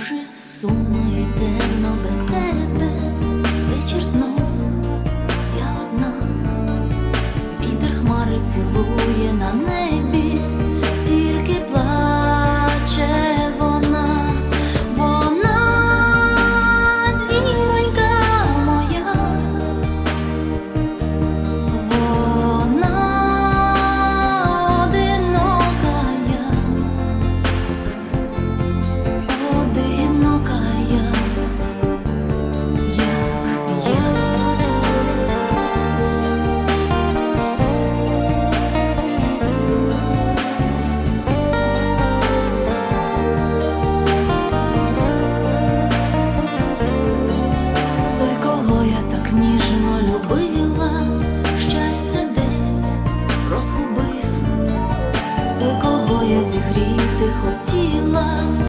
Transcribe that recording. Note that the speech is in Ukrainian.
дуже сумно йде, но без тебе вечір знов я одна, вітер хмари цілує на небі. зігрів.